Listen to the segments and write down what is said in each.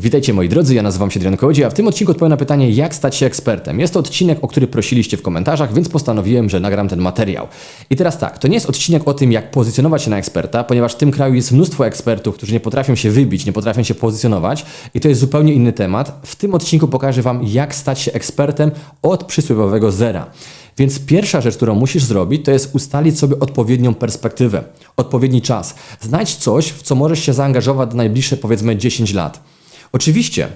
Witajcie moi drodzy, ja nazywam się Adrian Kodzi, a w tym odcinku odpowiem na pytanie, jak stać się ekspertem. Jest to odcinek, o który prosiliście w komentarzach, więc postanowiłem, że nagram ten materiał. I teraz tak, to nie jest odcinek o tym, jak pozycjonować się na eksperta, ponieważ w tym kraju jest mnóstwo ekspertów, którzy nie potrafią się wybić, nie potrafią się pozycjonować i to jest zupełnie inny temat. W tym odcinku pokażę Wam, jak stać się ekspertem od przysłowiowego zera. Więc pierwsza rzecz, którą musisz zrobić, to jest ustalić sobie odpowiednią perspektywę, odpowiedni czas. Znajdź coś, w co możesz się zaangażować na najbliższe powiedzmy 10 lat. Oczywiście,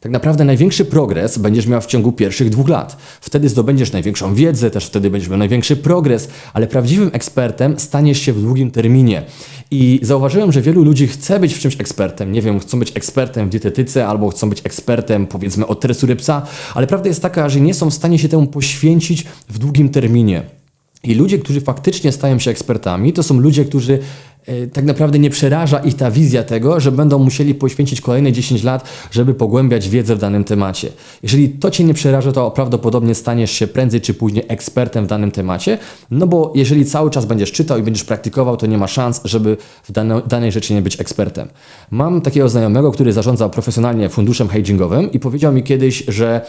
tak naprawdę największy progres będziesz miał w ciągu pierwszych dwóch lat. Wtedy zdobędziesz największą wiedzę, też wtedy będziesz miał największy progres, ale prawdziwym ekspertem staniesz się w długim terminie. I zauważyłem, że wielu ludzi chce być w czymś ekspertem. Nie wiem, chcą być ekspertem w dietetyce albo chcą być ekspertem, powiedzmy, od tresury psa, ale prawda jest taka, że nie są w stanie się temu poświęcić w długim terminie. I ludzie, którzy faktycznie stają się ekspertami, to są ludzie, którzy tak naprawdę nie przeraża ich ta wizja tego, że będą musieli poświęcić kolejne 10 lat, żeby pogłębiać wiedzę w danym temacie. Jeżeli to Cię nie przeraża, to prawdopodobnie staniesz się prędzej czy później ekspertem w danym temacie, no bo jeżeli cały czas będziesz czytał i będziesz praktykował, to nie ma szans, żeby w dane, danej rzeczy nie być ekspertem. Mam takiego znajomego, który zarządza profesjonalnie funduszem hedgingowym i powiedział mi kiedyś, że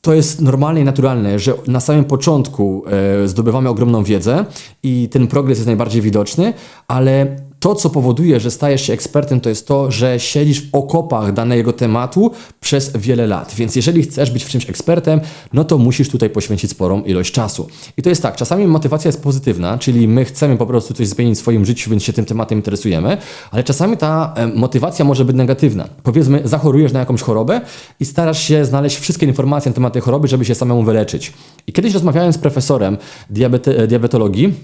to jest normalne i naturalne, że na samym początku e, zdobywamy ogromną wiedzę i ten progres jest najbardziej widoczny, ale to, co powoduje, że stajesz się ekspertem, to jest to, że siedzisz w okopach danego tematu przez wiele lat. Więc jeżeli chcesz być w czymś ekspertem, no to musisz tutaj poświęcić sporą ilość czasu. I to jest tak, czasami motywacja jest pozytywna, czyli my chcemy po prostu coś zmienić w swoim życiu, więc się tym tematem interesujemy, ale czasami ta e, motywacja może być negatywna. Powiedzmy, zachorujesz na jakąś chorobę i starasz się znaleźć wszystkie informacje na temat tej choroby, żeby się samemu wyleczyć. I kiedyś rozmawiałem z profesorem diabete, diabetologii,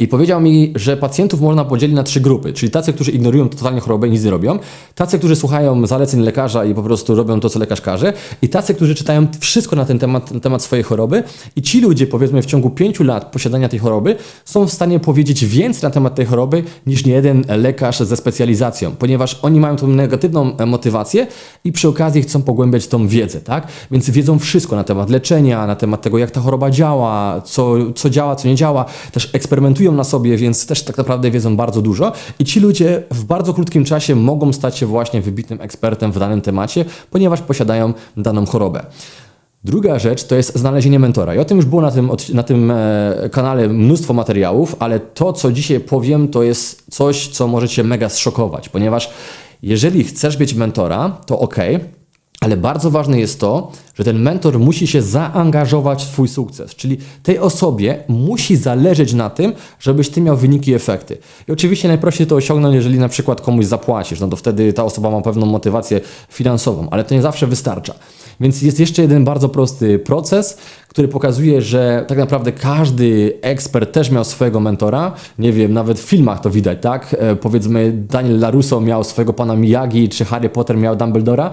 i powiedział mi, że pacjentów można podzielić na trzy grupy, czyli tacy, którzy ignorują totalnie chorobę i nic nie robią, tacy, którzy słuchają zaleceń lekarza i po prostu robią to, co lekarz każe, i tacy, którzy czytają wszystko na ten temat, na temat swojej choroby. I ci ludzie, powiedzmy, w ciągu pięciu lat posiadania tej choroby, są w stanie powiedzieć więcej na temat tej choroby niż niejeden lekarz ze specjalizacją, ponieważ oni mają tą negatywną motywację i przy okazji chcą pogłębiać tą wiedzę, tak? Więc wiedzą wszystko na temat leczenia, na temat tego, jak ta choroba działa, co, co działa, co nie działa, też eksperymentują na sobie, więc też tak naprawdę wiedzą bardzo dużo i ci ludzie w bardzo krótkim czasie mogą stać się właśnie wybitnym ekspertem w danym temacie, ponieważ posiadają daną chorobę. Druga rzecz to jest znalezienie mentora. I o tym już było na tym, na tym e, kanale mnóstwo materiałów, ale to, co dzisiaj powiem, to jest coś, co może Cię mega zszokować, ponieważ jeżeli chcesz mieć mentora, to ok, ale bardzo ważne jest to, że ten mentor musi się zaangażować w Twój sukces, czyli tej osobie musi zależeć na tym, żebyś Ty miał wyniki i efekty. I oczywiście najprościej to osiągnąć, jeżeli na przykład komuś zapłacisz, no to wtedy ta osoba ma pewną motywację finansową, ale to nie zawsze wystarcza. Więc jest jeszcze jeden bardzo prosty proces, który pokazuje, że tak naprawdę każdy ekspert też miał swojego mentora. Nie wiem, nawet w filmach to widać, tak? E, powiedzmy, Daniel LaRusso miał swojego pana Miyagi, czy Harry Potter miał Dumbledora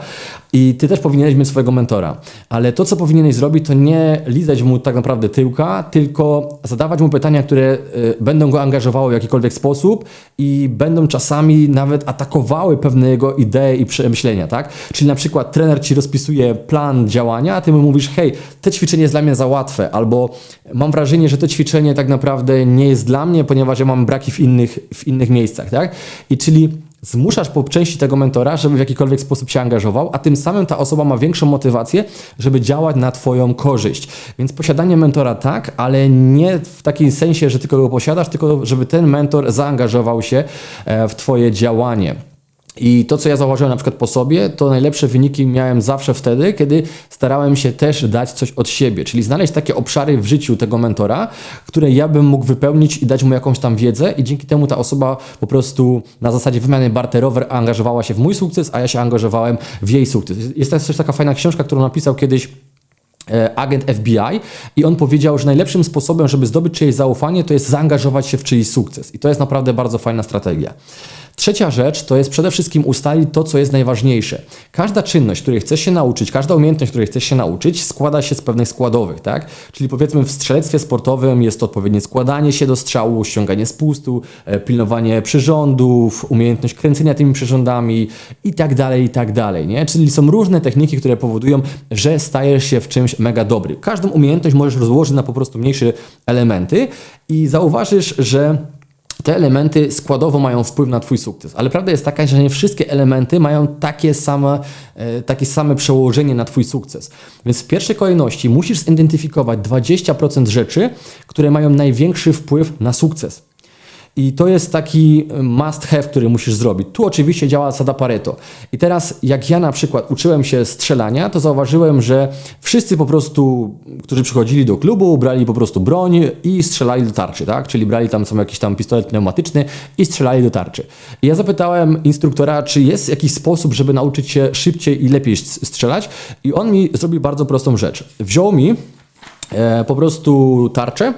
i ty też powinieneś mieć swojego mentora. Ale to, co powinieneś zrobić, to nie lizać mu tak naprawdę tyłka, tylko zadawać mu pytania, które y, będą go angażowały w jakikolwiek sposób i będą czasami nawet atakowały pewne jego idee i przemyślenia, tak? Czyli na przykład trener ci rozpisuje plan działania, a ty mu mówisz, hej, te ćwiczenie jest dla mnie za łatwe, albo mam wrażenie, że to ćwiczenie tak naprawdę nie jest dla mnie, ponieważ ja mam braki w innych, w innych miejscach, tak? I czyli zmuszasz po części tego mentora, żeby w jakikolwiek sposób się angażował, a tym samym ta osoba ma większą motywację, żeby działać na Twoją korzyść. Więc posiadanie mentora tak, ale nie w takim sensie, że tylko go posiadasz, tylko żeby ten mentor zaangażował się e, w Twoje działanie. I to, co ja zauważyłem na przykład po sobie, to najlepsze wyniki miałem zawsze wtedy, kiedy starałem się też dać coś od siebie, czyli znaleźć takie obszary w życiu tego mentora, które ja bym mógł wypełnić i dać mu jakąś tam wiedzę i dzięki temu ta osoba po prostu na zasadzie wymiany barterowej angażowała się w mój sukces, a ja się angażowałem w jej sukces. Jest też taka fajna książka, którą napisał kiedyś e, agent FBI i on powiedział, że najlepszym sposobem, żeby zdobyć czyjeś zaufanie, to jest zaangażować się w czyjś sukces. I to jest naprawdę bardzo fajna strategia. Trzecia rzecz to jest przede wszystkim ustalić to, co jest najważniejsze. Każda czynność, której chcesz się nauczyć, każda umiejętność, której chcesz się nauczyć, składa się z pewnych składowych, tak? Czyli powiedzmy w strzelectwie sportowym jest to odpowiednie składanie się do strzału, ściąganie spustu, e, pilnowanie przyrządów, umiejętność kręcenia tymi przyrządami i tak dalej, i tak dalej, nie? Czyli są różne techniki, które powodują, że stajesz się w czymś mega dobry. Każdą umiejętność możesz rozłożyć na po prostu mniejsze elementy i zauważysz, że te elementy składowo mają wpływ na Twój sukces. Ale prawda jest taka, że nie wszystkie elementy mają takie same, e, takie same przełożenie na Twój sukces. Więc w pierwszej kolejności musisz zidentyfikować 20% rzeczy, które mają największy wpływ na sukces. I to jest taki must have, który musisz zrobić. Tu oczywiście działa zasada Pareto. I teraz, jak ja na przykład uczyłem się strzelania, to zauważyłem, że wszyscy po prostu, którzy przychodzili do klubu, brali po prostu broń i strzelali do tarczy, tak? Czyli brali tam są jakiś tam pistolet pneumatyczny i strzelali do tarczy. I ja zapytałem instruktora, czy jest jakiś sposób, żeby nauczyć się szybciej i lepiej strzelać. I on mi zrobił bardzo prostą rzecz. Wziął mi e, po prostu tarczę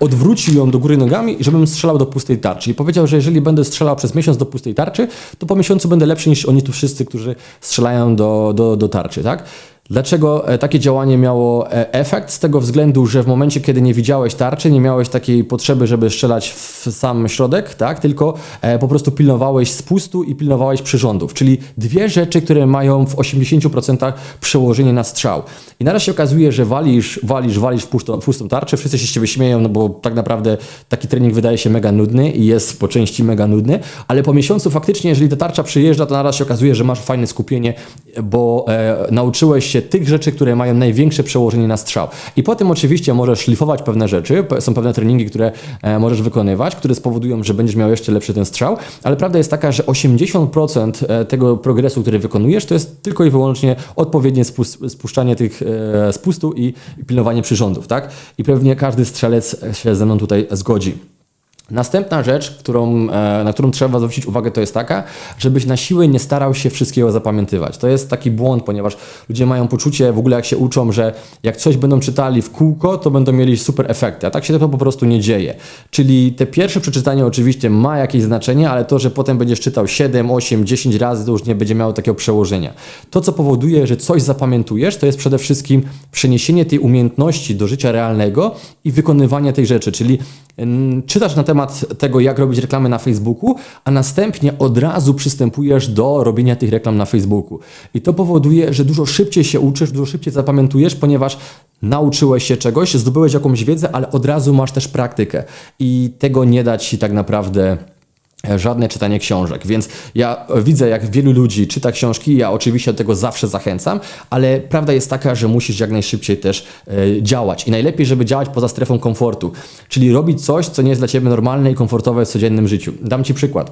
odwrócił ją do góry nogami, żebym strzelał do pustej tarczy. I powiedział, że jeżeli będę strzelał przez miesiąc do pustej tarczy, to po miesiącu będę lepszy niż oni tu wszyscy, którzy strzelają do, do, do tarczy, tak? Dlaczego e, takie działanie miało e, efekt? Z tego względu, że w momencie, kiedy nie widziałeś tarczy, nie miałeś takiej potrzeby, żeby strzelać w sam środek, tak? tylko e, po prostu pilnowałeś spustu i pilnowałeś przyrządów. Czyli dwie rzeczy, które mają w 80% przełożenie na strzał. I naraz się okazuje, że walisz, walisz, walisz w pustą, pustą tarczę, wszyscy się z ciebie śmieją, no bo tak naprawdę taki trening wydaje się mega nudny i jest po części mega nudny, ale po miesiącu faktycznie, jeżeli ta tarcza przyjeżdża, to naraz się okazuje, że masz fajne skupienie, bo e, nauczyłeś się tych rzeczy, które mają największe przełożenie na strzał. I potem oczywiście możesz szlifować pewne rzeczy, są pewne treningi, które e, możesz wykonywać, które spowodują, że będziesz miał jeszcze lepszy ten strzał, ale prawda jest taka, że 80% e, tego progresu, który wykonujesz, to jest tylko i wyłącznie odpowiednie spuszczanie tych e, spustu i pilnowanie przyrządów, tak? I pewnie każdy strzelec się ze mną tutaj zgodzi. Następna rzecz, którą, e, na którą trzeba zwrócić uwagę, to jest taka, żebyś na siłę nie starał się wszystkiego zapamiętywać. To jest taki błąd, ponieważ ludzie mają poczucie, w ogóle jak się uczą, że jak coś będą czytali w kółko, to będą mieli super efekty, a tak się to po prostu nie dzieje. Czyli te pierwsze przeczytanie oczywiście ma jakieś znaczenie, ale to, że potem będziesz czytał 7, 8, 10 razy, to już nie będzie miało takiego przełożenia. To, co powoduje, że coś zapamiętujesz, to jest przede wszystkim przeniesienie tej umiejętności do życia realnego i wykonywanie tej rzeczy, czyli czytasz na temat tego, jak robić reklamy na Facebooku, a następnie od razu przystępujesz do robienia tych reklam na Facebooku. I to powoduje, że dużo szybciej się uczysz, dużo szybciej zapamiętujesz, ponieważ nauczyłeś się czegoś, zdobyłeś jakąś wiedzę, ale od razu masz też praktykę. I tego nie dać ci tak naprawdę żadne czytanie książek. Więc ja widzę, jak wielu ludzi czyta książki, ja oczywiście do tego zawsze zachęcam, ale prawda jest taka, że musisz jak najszybciej też e, działać. I najlepiej, żeby działać poza strefą komfortu, czyli robić coś, co nie jest dla ciebie normalne i komfortowe w codziennym życiu. Dam ci przykład.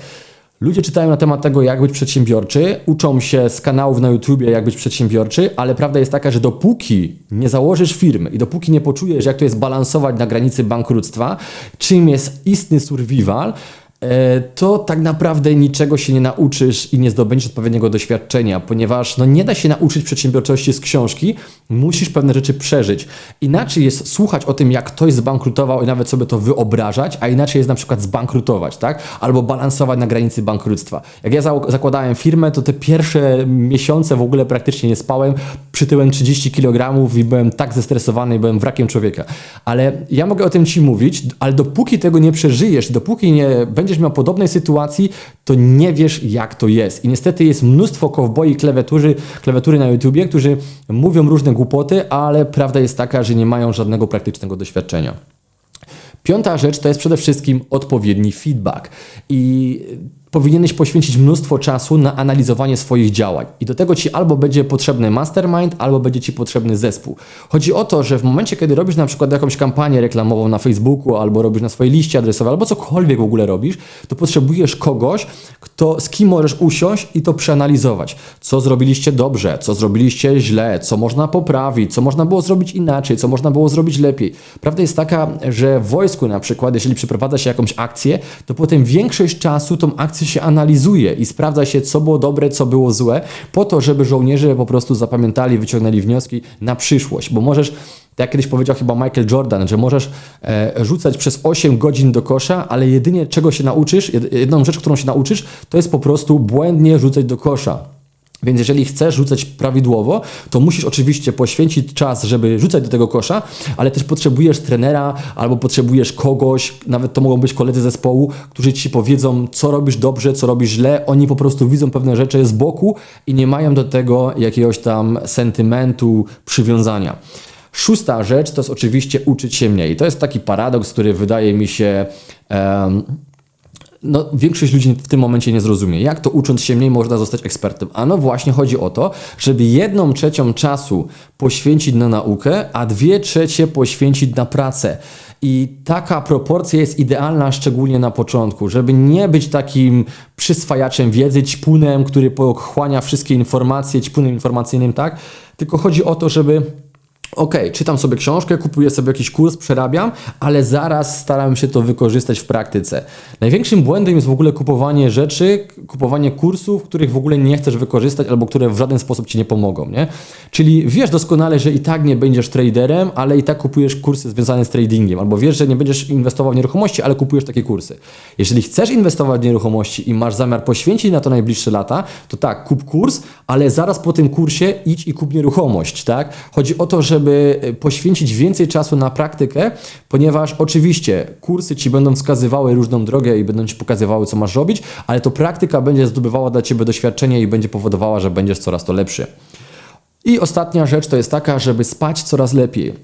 Ludzie czytają na temat tego, jak być przedsiębiorczy, uczą się z kanałów na YouTubie, jak być przedsiębiorczy, ale prawda jest taka, że dopóki nie założysz firmy i dopóki nie poczujesz, jak to jest balansować na granicy bankructwa, czym jest istny survival, E, to tak naprawdę niczego się nie nauczysz i nie zdobędziesz odpowiedniego doświadczenia, ponieważ no nie da się nauczyć przedsiębiorczości z książki, musisz pewne rzeczy przeżyć. Inaczej jest słuchać o tym, jak ktoś zbankrutował i nawet sobie to wyobrażać, a inaczej jest na przykład zbankrutować, tak? Albo balansować na granicy bankructwa. Jak ja zakładałem firmę, to te pierwsze miesiące w ogóle praktycznie nie spałem, przytyłem 30 kg i byłem tak zestresowany byłem wrakiem człowieka. Ale ja mogę o tym Ci mówić, ale dopóki tego nie przeżyjesz, dopóki nie będziesz miał podobnej sytuacji, to nie wiesz, jak to jest. I niestety jest mnóstwo kowboi klawiatury, klawiatury na YouTubie, którzy mówią różne głupoty, ale prawda jest taka, że nie mają żadnego praktycznego doświadczenia. Piąta rzecz to jest przede wszystkim odpowiedni feedback. I powinieneś poświęcić mnóstwo czasu na analizowanie swoich działań. I do tego ci albo będzie potrzebny mastermind, albo będzie ci potrzebny zespół. Chodzi o to, że w momencie, kiedy robisz na przykład jakąś kampanię reklamową na Facebooku, albo robisz na swojej liście adresowej, albo cokolwiek w ogóle robisz, to potrzebujesz kogoś, kto, z kim możesz usiąść i to przeanalizować. Co zrobiliście dobrze, co zrobiliście źle, co można poprawić, co można było zrobić inaczej, co można było zrobić lepiej. Prawda jest taka, że w wojsku na przykład, jeżeli przeprowadza się jakąś akcję, to potem większość czasu tą akcję się analizuje i sprawdza się, co było dobre, co było złe, po to, żeby żołnierze po prostu zapamiętali, wyciągnęli wnioski na przyszłość, bo możesz tak jak kiedyś powiedział chyba Michael Jordan, że możesz e, rzucać przez 8 godzin do kosza, ale jedynie czego się nauczysz, jedną rzecz, którą się nauczysz, to jest po prostu błędnie rzucać do kosza. Więc jeżeli chcesz rzucać prawidłowo, to musisz oczywiście poświęcić czas, żeby rzucać do tego kosza, ale też potrzebujesz trenera albo potrzebujesz kogoś, nawet to mogą być koledzy zespołu, którzy ci powiedzą, co robisz dobrze, co robisz źle. Oni po prostu widzą pewne rzeczy z boku i nie mają do tego jakiegoś tam sentymentu, przywiązania. Szósta rzecz to jest oczywiście uczyć się mniej. To jest taki paradoks, który wydaje mi się. Um, no, większość ludzi w tym momencie nie zrozumie. Jak to ucząc się mniej można zostać ekspertem? A no właśnie chodzi o to, żeby jedną trzecią czasu poświęcić na naukę, a dwie trzecie poświęcić na pracę. I taka proporcja jest idealna, szczególnie na początku, żeby nie być takim przyswajaczem wiedzy, ćpunem, który pochłania wszystkie informacje, ćpunem informacyjnym, tak? Tylko chodzi o to, żeby Okej, czytam sobie książkę, kupuję sobie jakiś kurs, przerabiam, ale zaraz staram się to wykorzystać w praktyce. Największym błędem jest w ogóle kupowanie rzeczy, kupowanie kursów, których w ogóle nie chcesz wykorzystać albo które w żaden sposób ci nie pomogą, nie? Czyli wiesz doskonale, że i tak nie będziesz traderem, ale i tak kupujesz kursy związane z tradingiem, albo wiesz, że nie będziesz inwestował w nieruchomości, ale kupujesz takie kursy. Jeżeli chcesz inwestować w nieruchomości i masz zamiar poświęcić na to najbliższe lata, to tak, kup kurs, ale zaraz po tym kursie idź i kup nieruchomość, tak? Chodzi o to, żeby y, poświęcić więcej czasu na praktykę, ponieważ oczywiście kursy ci będą wskazywały różną drogę i będą ci pokazywały, co masz robić, ale to praktyka będzie zdobywała dla ciebie doświadczenie i będzie powodowała, że będziesz coraz to lepszy. I ostatnia rzecz to jest taka, żeby spać coraz lepiej.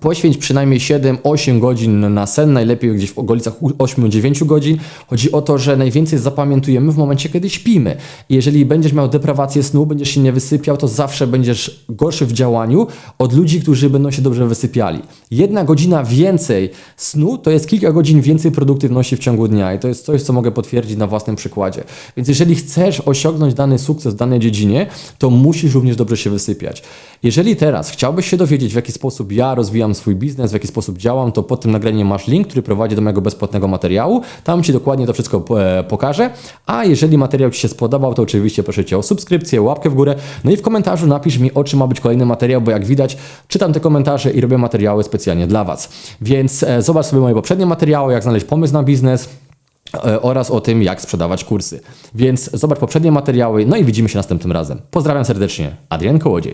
Poświęć przynajmniej 7-8 godzin na sen, najlepiej gdzieś w okolicach 8-9 godzin. Chodzi o to, że najwięcej zapamiętujemy w momencie, kiedy śpimy. Jeżeli będziesz miał deprawację snu, będziesz się nie wysypiał, to zawsze będziesz gorszy w działaniu od ludzi, którzy będą się dobrze wysypiali. Jedna godzina więcej snu to jest kilka godzin więcej produktywności w ciągu dnia i to jest coś, co mogę potwierdzić na własnym przykładzie. Więc jeżeli chcesz osiągnąć dany sukces w danej dziedzinie, to musisz również dobrze się wysypiać. Jeżeli teraz chciałbyś się dowiedzieć, w jaki sposób ja rozwijam swój biznes, w jaki sposób działam, to pod tym nagraniem masz link, który prowadzi do mojego bezpłatnego materiału. Tam Ci dokładnie to wszystko e, pokażę. A jeżeli materiał Ci się spodobał, to oczywiście proszę Cię o subskrypcję, łapkę w górę. No i w komentarzu napisz mi, o czym ma być kolejny materiał, bo jak widać, czytam te komentarze i robię materiały specjalnie dla Was. Więc e, zobacz sobie moje poprzednie materiały, jak znaleźć pomysł na biznes e, oraz o tym, jak sprzedawać kursy. Więc zobacz poprzednie materiały, no i widzimy się następnym razem. Pozdrawiam serdecznie, Adrian Kołodziej.